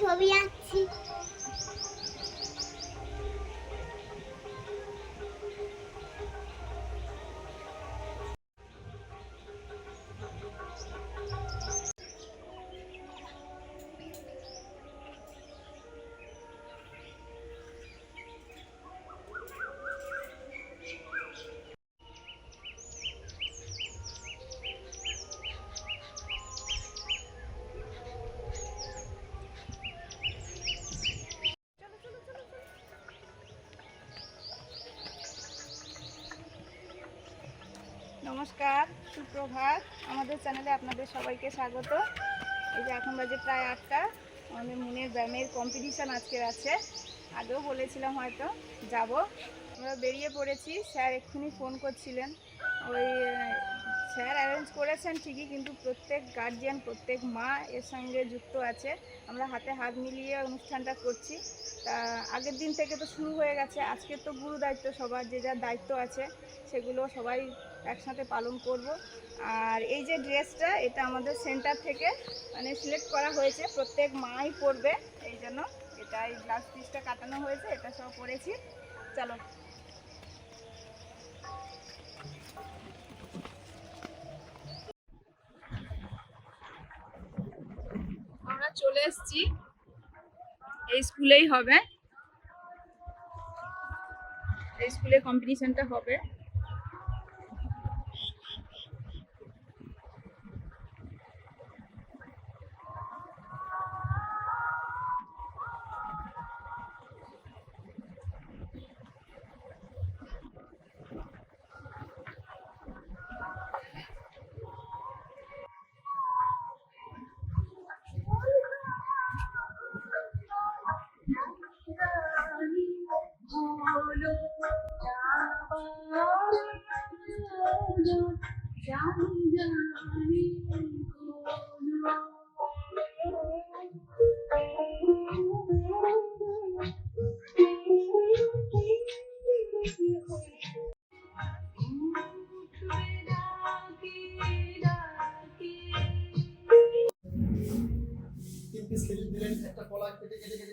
ছবি আঁকছি নমস্কার, সুপ্রভাত। আমাদের চ্যানেলে আপনাদের সবাইকে স্বাগত। এই যে এখন বাজে প্রায় আটটা। আমাদের মনের ব্যায়ামের কম্পিটিশান আজকের আছে। আগেও বলেছিলাম হয়তো যাব। আমরা বেরিয়ে পড়েছি। স্যার এক্ষুনি ফোন করছিলেন। ওই, স্যার অ্যারেঞ্জ করেছেন ঠিকই, কিন্তু প্রত্যেক গার্জিয়ান প্রত্যেক মা এর সঙ্গে যুক্ত আছে। আমরা হাতে হাত মিলিয়ে অনুষ্ঠানটা করছি। তা, আগের দিন থেকে তো শুরু হয়ে গেছে। আজকে তো গুরু দায়িত্ব সবার, যে যার দায়িত্ব আছে, সেগুলো সবাই একসাথে পালন করব। আর এই যে ড্রেসটা, এটা আমাদের সেন্টার থেকে মানে সিলেক্ট করা হয়েছে। প্রত্যেক মাই পরবে, এই জন্য এটা এই ব্লাউজ পিসটা কাটানো হয়েছে, এটা সব পরেছি। চলো। আমরা চলে এসেছি। এই স্কুলেই হবে। এই স্কুলে কম্পিটিশনটা হবে।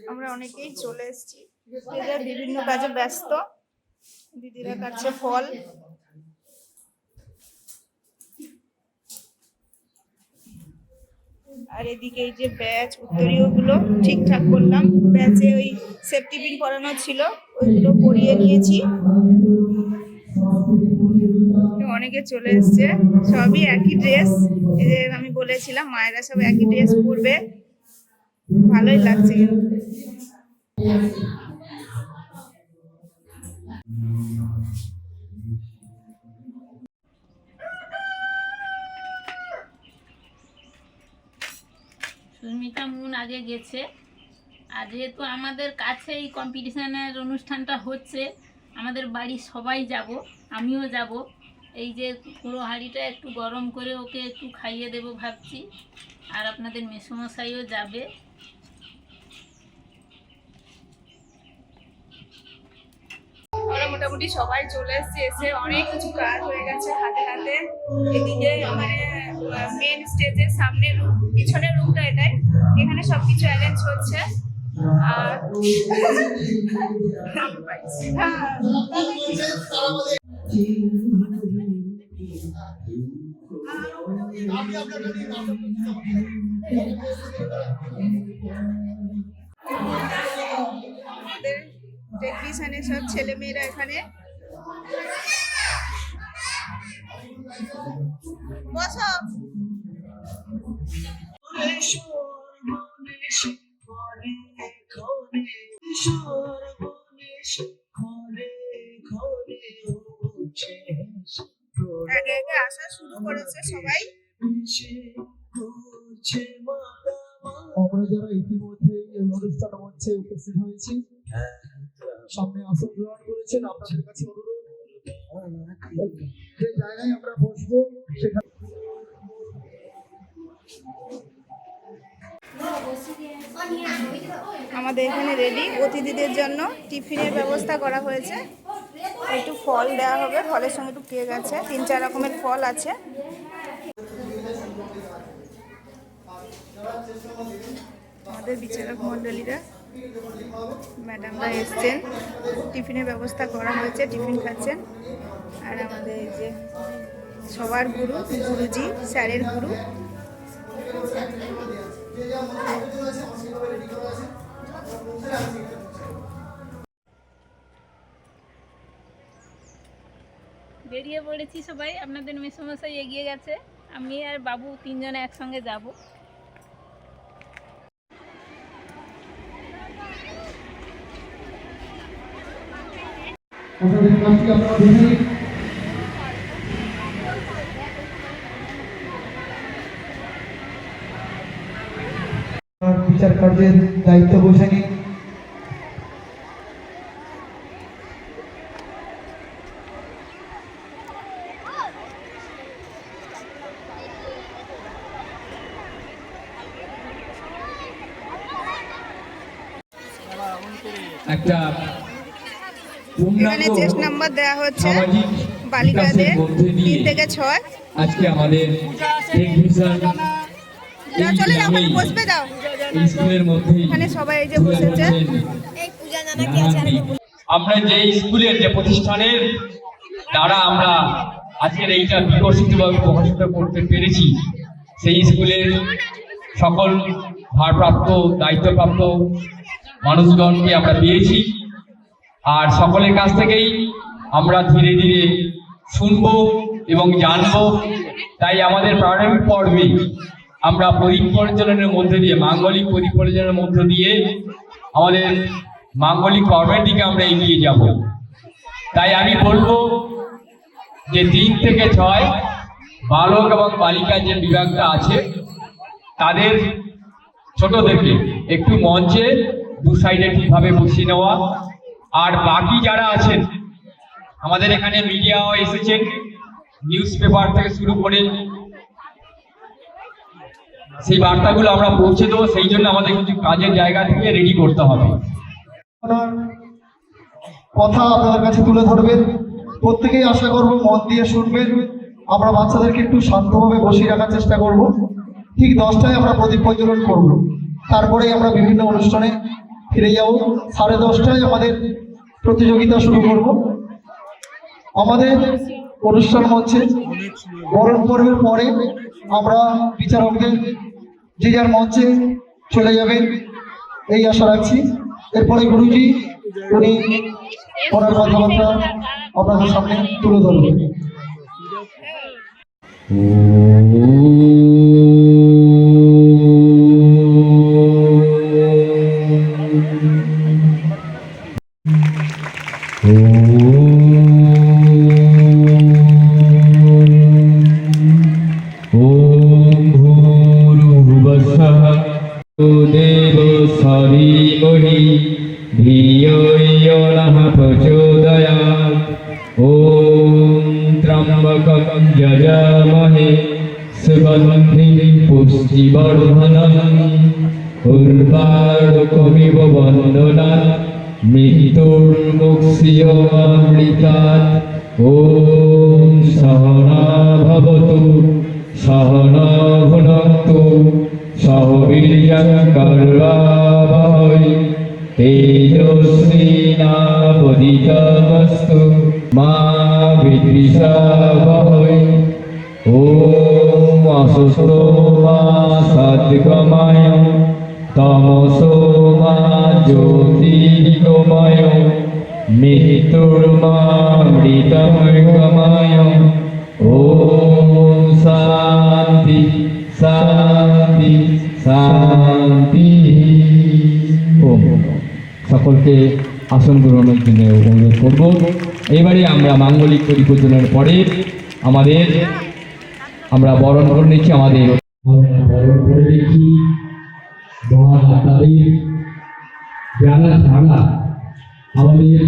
আমরা অনেকেই চলে এসেছি। বিভিন্ন কাজে ব্যস্ত। দিদিরা কাটছে ফল। আর এদিকে এই যে ব্যাচ উত্তরীয়গুলো ঠিকঠাক করলাম। ব্যাচে ওই সেফটি পিন পরানো ছিল, ওইগুলো পরিয়ে নিয়েছি। অনেকে চলে এসছে। সবই একই ড্রেস যে আমি বলেছিলাম, মায়েরা সব একই ড্রেস পরবে। ভালোই লাগছে কিন্তু। সুস্মিতা মুন আগে গেছে। আর যেহেতু আমাদের কাছে এই কম্পিটিশনের অনুষ্ঠানটা হচ্ছে, আমাদের বাড়ি সবাই যাব, আমিও যাব। এই যে পুরো হাঁড়িটা একটু গরম করে ওকে একটু খাইয়ে দেব ভাবছি। আর আপনাদের মেসমশাইও যাবে আমরা মোটামুটি সবাই চলে এসেছি এসে অনেক কিছু কাজ হয়ে গেছে হাতে হাতে। এদিকে মানে মেন স্টেজের সামনে রুম পিছনের রুমটা এটাই। এখানে সবকিছু অ্যারেঞ্জ হচ্ছে। আর হ্যাঁ। টেকনিশিয়ানের সব ছেলেমেয়েরা এখানে। বসো। আগে আগে আসা শুরু করেছে সবাই। আমরা যারা ইতিমধ্যে অনুষ্ঠান মঞ্চে উপস্থিত হয়েছি সামনে আসন গ্রহণ করেছেন, আপনাদের কাছে অনুরোধ। যে জায়গায় আমরা আমাদের এখানে রেডি অতিথিদের জন্য টিফিনের ব্যবস্থা করা হয়েছে। একটু ফল দেওয়া হবে, ফলের সঙ্গে একটু কেক আছে, তিন চার রকমের ফল আছে। আমাদের বিচারক মণ্ডলীরা ম্যাডামরা এসছেন। টিফিনের ব্যবস্থা করা হয়েছে, টিফিন খাচ্ছেন। আর আমাদের এই যে সবার গুরু, গুরুজি, স্যারের গুরু। বেরিয়ে পড়েছি সবাই। আপনাদের মেসমশাই এগিয়ে গেছে। আমি আর বাবু তিনজনে একসঙ্গে যাব। আপনাদের কাজটি আপনারা দেখে। বিচার কার্যের দায়িত্ব বসে নিন একটা এখানে পূর্ণাঙ্গ চেস্ট নাম্বার দেওয়া হচ্ছে বালিকাদের তিন থেকে ছয়। আজকে আমাদের চলে যাও বসবে দাও স্কুলের মধ্যে এখানে সবাই এই যে বসেছে আমরা যে স্কুলের যে প্রতিষ্ঠানের দ্বারা আমরা আজকের এইটা বিকশিতভাবে প্রকাশিত করতে পেরেছি সেই স্কুলের সকল ভারপ্রাপ্ত দায়িত্বপ্রাপ্ত মানুষগণকে আমরা পেয়েছি আর সকলের কাছ থেকেই আমরা ধীরে ধীরে শুনব এবং জানব। তাই আমাদের প্রারম্ভিক পর্বে আমরা পরিপর্যটনের মধ্যে দিয়ে, মাঙ্গলিক পরিপর্যটনের মধ্য দিয়ে আমাদের মাঙ্গলিক কর্মের দিকে আমরা এগিয়ে যাব। তাই আমি বলব যে তিন থেকে ছয় বালক এবং বালিকার যে বিভাগটা আছে, তাদের ছোটদেরকে একটু মঞ্চে দু সাইডে ঠিকভাবে বসিয়ে নেওয়া। আর বাকি যারা আছেন আমাদের এখানে মিডিয়াও এসেছেন নিউজ পেপার থেকে শুরু করে সেই বার্তাগুলো আমরা পৌঁছে দেবো, সেই জন্য আমাদের কিছু কাজের জায়গা থেকে রেডি করতে হবে। কথা আপনাদের কাছে তুলে ধরবেন। প্রত্যেকেই আশা করব মন দিয়ে শুনবেন। আমরা বাচ্চাদেরকে একটু শান্তভাবে বসিয়ে রাখার চেষ্টা করব। ঠিক দশটায় আমরা প্রদীপ প্রজ্বলন করব। তারপরেই আমরা বিভিন্ন অনুষ্ঠানে ফিরে যাব। সাড়ে দশটায় আমাদের প্রতিযোগিতা শুরু করব। আমাদের অনুষ্ঠান মঞ্চে বরণ পর্বের পরে আমরা বিচারকদের যে যার মঞ্চে চলে যাবেন, এই আশা রাখছি। এরপরে গুরুজি, উনি ওনার কথাবার্তা আপনাদের সামনে তুলে ধরবেন। ॐ सहना भुनक्तु सह वीर्यङ्कर्वावहै तेजस्विनावदितमस्तु मा विद्विषावहै ॐ असुस्तो मा सद्गमय तमसो मा ज्योतिर्गमय মৃত্যুর্মামৃতময় ওম শান্তি শান্তি শান্তি। ওম। সকলকে আসন গ্রহণের জন্য অনুরোধ করব। এবারে আমরা মাঙ্গলিক পরিপূজনের পরে আমাদের, আমরা বরণ করে নিচ্ছি আমাদের বরণ করে নিচ্ছি যারা আমাদের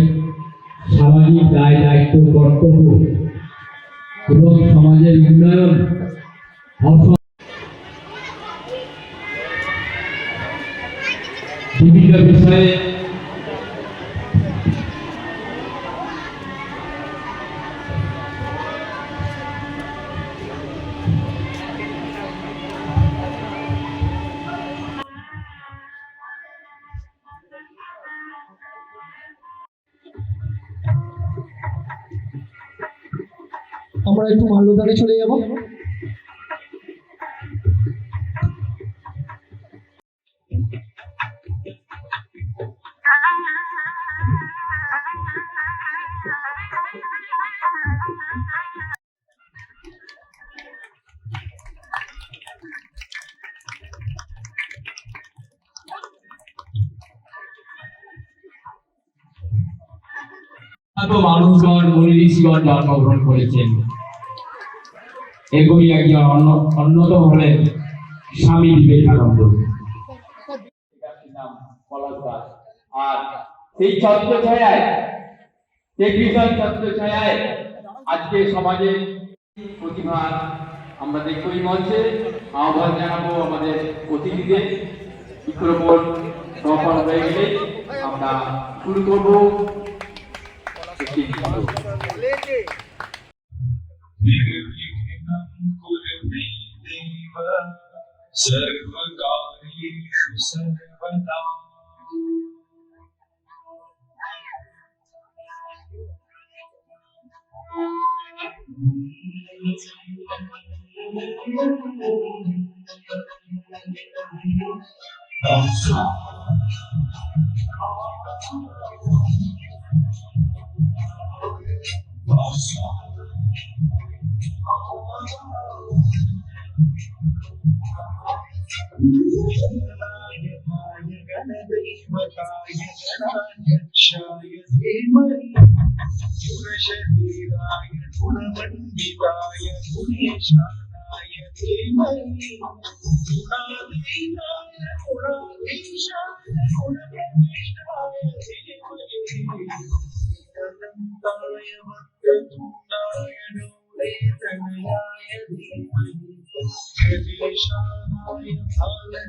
সামাজিক দায় দায়িত্ব কর্তব্য এবং সমাজের উন্নয়ন জীবিকা বিষয়ে আমরা একটু ভালো মাল্যদানে চলে যাব। মানুষগণ মুনি ঋষিগণ জন্মগ্রহণ করেছেন। এগুলি একজন অন্য, অন্যতম হলেন স্বামী বিবেকানন্দ। আর সেই ছত্র ছায়ায় টেকনিক্যাল ছত্র আজকে সমাজে প্রতিভা আমরা দেখব মঞ্চে। আহ্বান জানাব আমাদের অতিথিদের। বিক্রমণ সফল হয়ে গেলে আমরা শুরু করব। सर्वकार्येषु सर्वदा गुणशरीराय Shall you. see my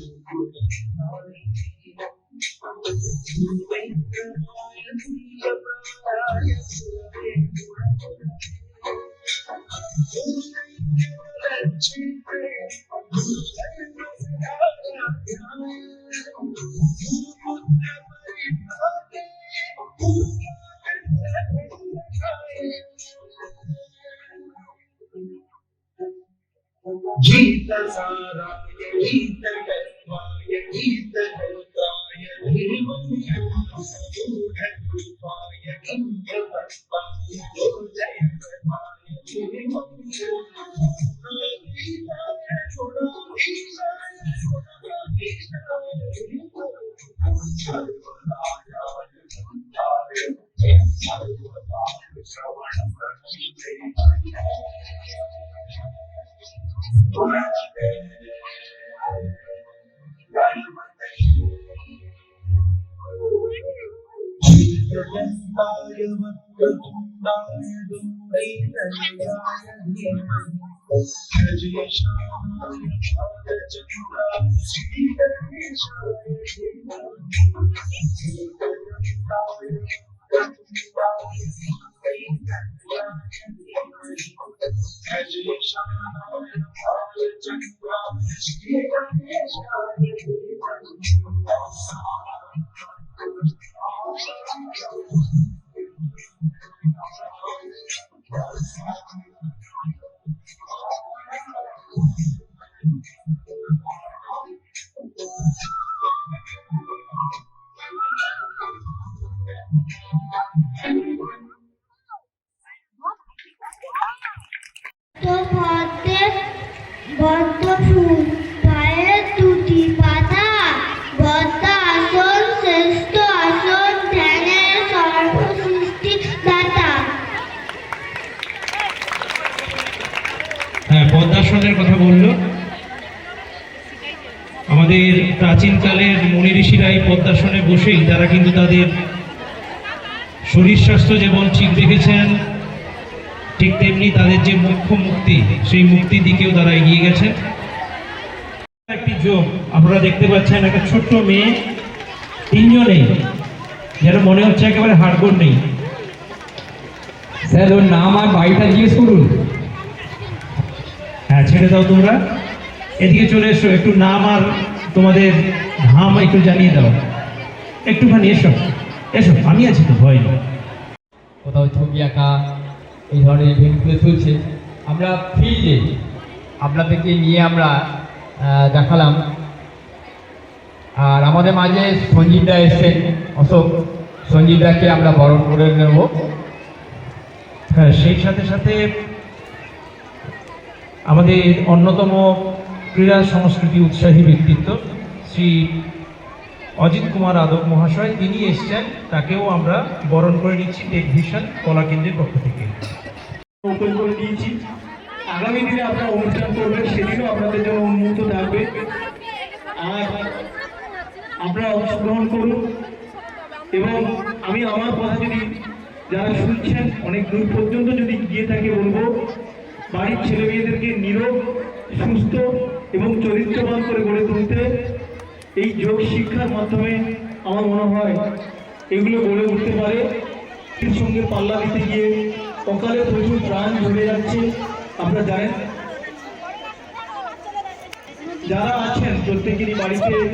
Thank you. তো এই পদ্মাসনে বসেই তারা কিন্তু তাদের শরীর স্বাস্থ্য যেমন ঠিক রেখেছেন ঠিক তেমনি তাদের যে মুখ্য মুক্তি সেই মুক্তির দিকেও তারা এগিয়ে গেছেন একটি যোগ আপনারা দেখতে পাচ্ছেন একটা ছোট্ট মেয়ে তিনজনেই যেন মনে হচ্ছে একেবারে হাড়গোড় নেই। স্যার ওর নাম আর বাড়িটা জিজ্ঞেস করুন। হ্যাঁ ছেড়ে দাও তোমরা। এদিকে চলে এসো একটু নাম আর তোমাদের ধাম একটু জানিয়ে দাও। একটুখানি এসো এসো আমি আছি তো ভয় নেই। কোথাও ছবি আঁকা এই ধরনের ইভেন্টগুলো চলছে। আমরা ফিল্ডে আপনাদেরকে নিয়ে আমরা দেখালাম। আর আমাদের মাঝে সঞ্জীবদা এসছেন অশোক। সঞ্জীবদাকে আমরা বরণ করে নেব। হ্যাঁ সেই সাথে সাথে আমাদের অন্যতম ক্রীড়া সংস্কৃতি উৎসাহী ব্যক্তিত্ব শ্রী অজিত কুমার আদব মহাশয়, তিনি এসছেন, তাকেও আমরা বরণ করে নিচ্ছি টেকভিশন কলা কেন্দ্রের পক্ষ থেকে। আগামী দিনে আপনারা অনুষ্ঠান করবেন, সেদিনও আপনাদের জন্য উন্মুক্ত থাকবে। আর আপনারা অংশগ্রহণ করুন। এবং আমি আমার কথা যদি যারা শুনছেন, অনেক দূর পর্যন্ত যদি গিয়ে থাকে বলব, বাড়ির ছেলে মেয়েদেরকে নিরোগ সুস্থ এবং চরিত্রবান করে গড়ে তুলতে এই যোগ শিক্ষার মাধ্যমে আমার মনে হয় এগুলো গড়ে উঠতে পারে। এর সঙ্গে পাল্লা দিতে গিয়ে অকালে প্রচুর প্রাণ ঝরে যাচ্ছে। আপনারা জানেন? যারা আছেন, প্রত্যেকেরই বাড়িতে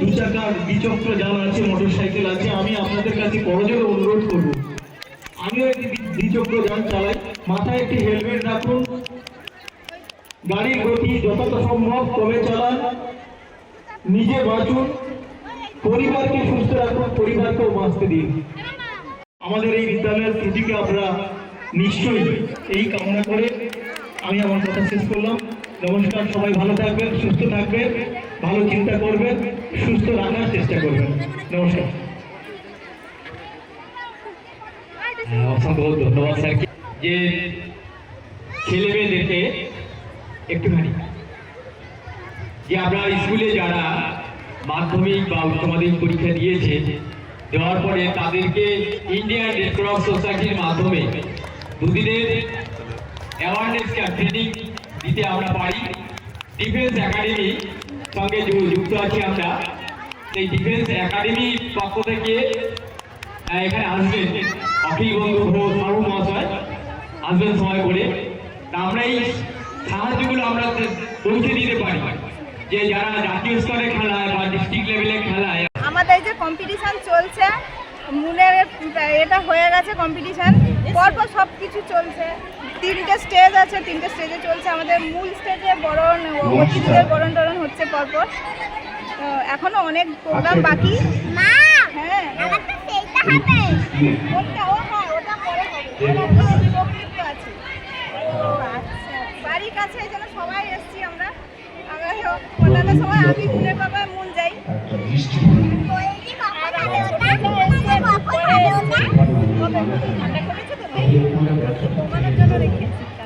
দু চাকার দ্বিচক্র যান আছে মোটর সাইকেল আছে, আমি আপনাদের কাছে করজোরে অনুরোধ করব। আমিও একটি দ্বি- দ্বিচক্র যান চালাই। মাথায় একটি হেলমেট রাখুন। গাড়ির গতি যতটা সম্ভব কমে চালান নিজে বাঁচুন পরিবারকে সুস্থ রাখুন পরিবারকেও বাঁচতে দিন। আমাদের এই বিদ্যালয়ের ত্রুটিকে আমরা নিশ্চয়ই এই কামনা করে আমি আমার কথা শেষ করলাম। নমস্কার সবাই ভালো থাকবেন সুস্থ থাকবেন ভালো চিন্তা করবেন সুস্থ রাখার চেষ্টা করবেন। নমস্কার। হ্যাঁ, অসংখ্য ধন্যবাদ স্যারকে যে ছেলে মেয়েদেরকে একটুখানি যে আমরা স্কুলে যারা মাধ্যমিক বা উচ্চ মাধ্যমিক পরীক্ষা দিয়েছে, দেওয়ার পরে তাদেরকে ইন্ডিয়ান রেড ক্রস সোসাইটির মাধ্যমে দুদিনের অ্যাওয়ারনেস ট্রেনিং দিতে আমরা পারি। ডিফেন্স একাডেমি সঙ্গে যুক্ত আছি আমরা। সেই ডিফেন্স একাডেমির পক্ষ থেকে এখানে আসবেন অখিল বন্ধু ঘোষ সারু মহাশয়। আসবেন সময় করে। আমরা এই সাহায্যগুলো আমরা পৌঁছে দিতে পারি। যে যারা জাতীয় স্তরে খেলায় বা ডিস্ট্রিক্ট লেভেলে খেলায় আমাদের যে কম্পিটিশন চলছে মুনের এটা হয়ে গেছে কম্পিটিশন পরপর সব কিছু চলছে। তিনটে স্টেজ আছে তিনটে স্টেজে চলছে। আমাদের মূল স্টেজে বরণ অতিথিদের বরণ টরণ হচ্ছে পরপর। তো এখনও অনেক প্রোগ্রাম বাকি। হ্যাঁ। ওটা ও হ্যাঁ ওটা পরে হবে। আচ্ছা বাড়ির কাছে এই জন্য সবাই এসছি আমরা আমরা অন্যান্য সময় আমি বাবা মন যাই ঠান্ডা করেছে তো তাই জন্য রেখেছি।